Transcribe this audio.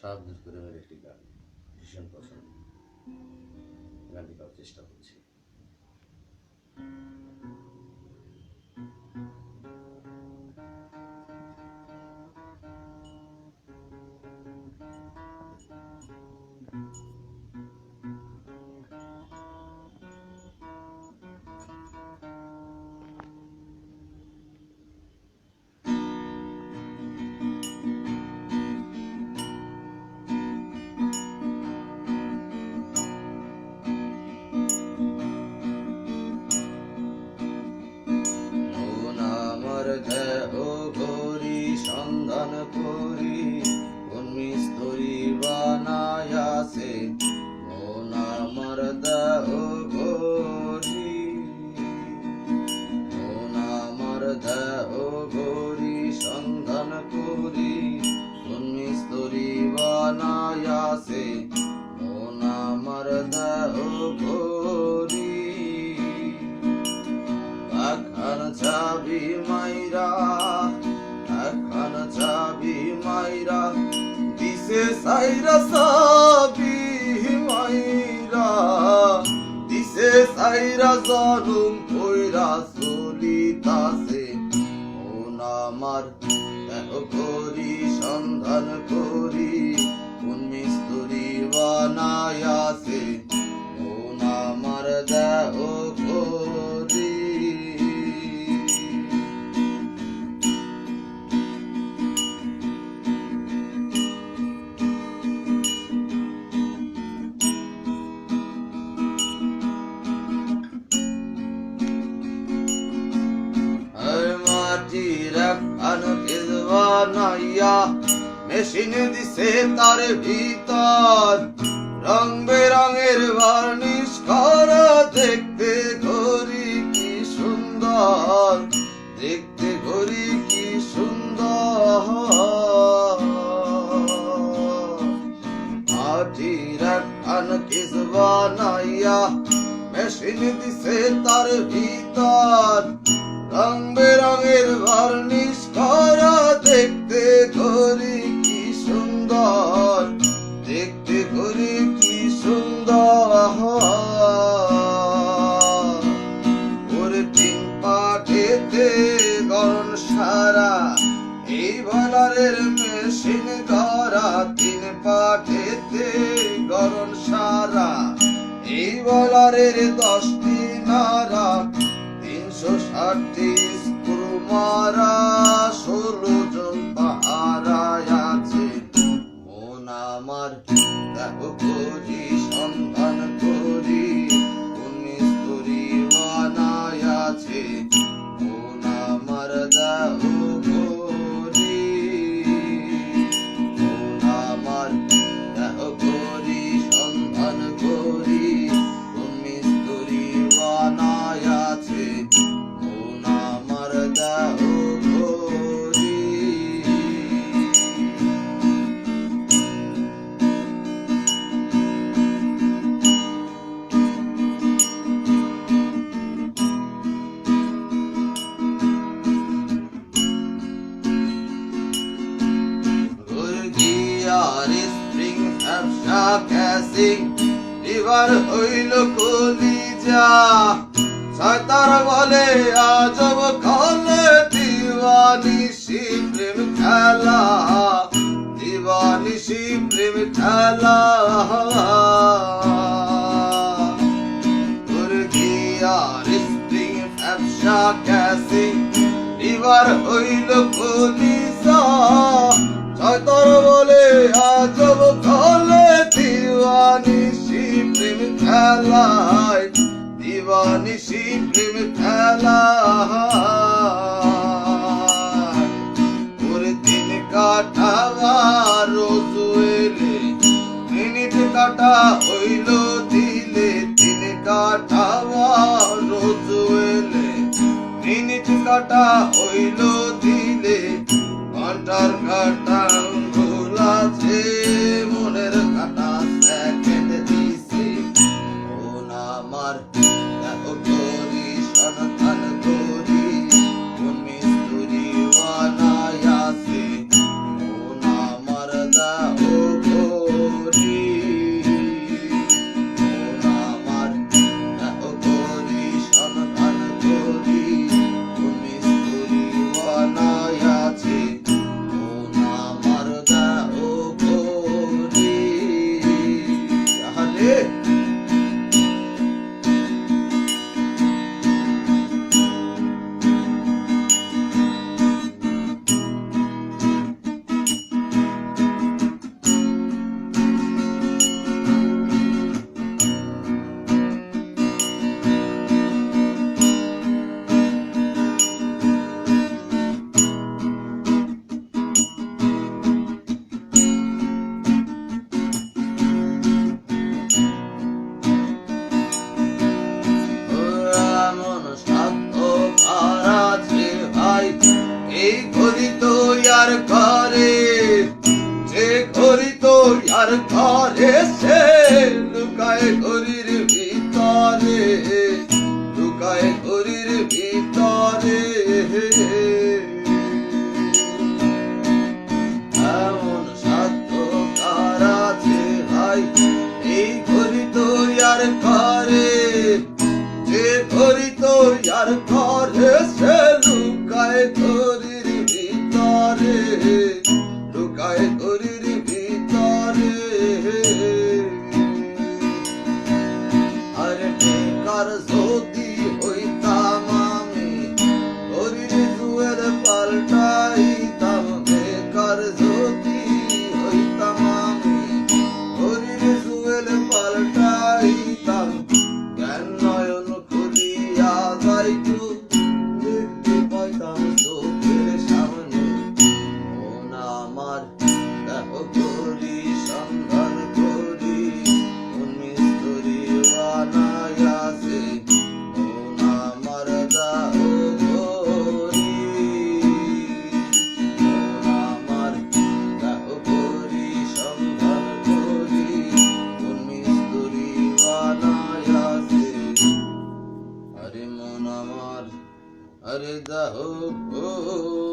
সাত প্রেমের একটি গান ভীষণ পছন্দ। গানটি গাওয়ার চেষ্টা করছি। সন্ধান করি কোন মিস্তরি বানায়াছে মন আমার দেহ ঘড়ি মন আমার দেহ ঘড়ি সন্ধান করি কোন মিস্তরি বানায়াছে মন আমার দেহ ঘড়ি এখন চাবি মাইরা সাইরা সাবি মাইরা, দিছে সাইরা জনম কইরা চলিতাছে। মন আমার দেহ করি, সন্ধান করি, কোন মিস্তুরি বানায়াছে একখান খিজবা নাইয়া মেশিন দিছে তার ভিতর। রং বেরঙের বার্নিশ করা দেখতে ঘড়ি কি সুন্দর। দেখতে ঘড়ি কি সুন্দর। একখান খিজবা নাইয়া মেশিন দিছে তার ভিতর। রং বেরঙের ভার্নিশ করা দেখতে ঘড়ি কি সুন্দর, দেখতে ঘড়ি কি সুন্দর। ওরে তিন পাঠেতে গরণ সারা, এই বলারের মেশিন ধরা তিন পাঠেতে গরণ সারা, এই বলারের দশটি নারা তিনশো ষাটটি স্ক্রু মারা ষোলো জন পাহারায় আছে। মন আমার দেহ করি সন্ধান করি। কোন মিস্তুরি বানায় আছে। মন আমার মন আমার দেহ করি সন্ধান করি। ব্যবসা ক্যাসিং এবার হইল কলিজা। সতার বলে, আজব খলে দিওয়ানিসি প্রেম খেলা দিওয়ানিসি প্রেম খেলা। ক্যাসিং এবার হইল কলিজা। ছতর বলে, আজব খলে দিওয়ানিসি প্রেম খেলায় দিওয়ানিসি প্রেম খেলায়। ওরে দিন কাটাবার রোজ এলে মিনিট কাটা হইল দিলে দিন কাটাবার রোজ এলে মিনিট কাটা হইল দিলে ঘণ্টার কাটা ভুলাছে আমার ঘরে সে লুকায় ভিতরে লুকায় ভিতরে। এমন ভাই? আর ঘরে, যে ঘড়ি তো আর ঘরে зоди. করে দাও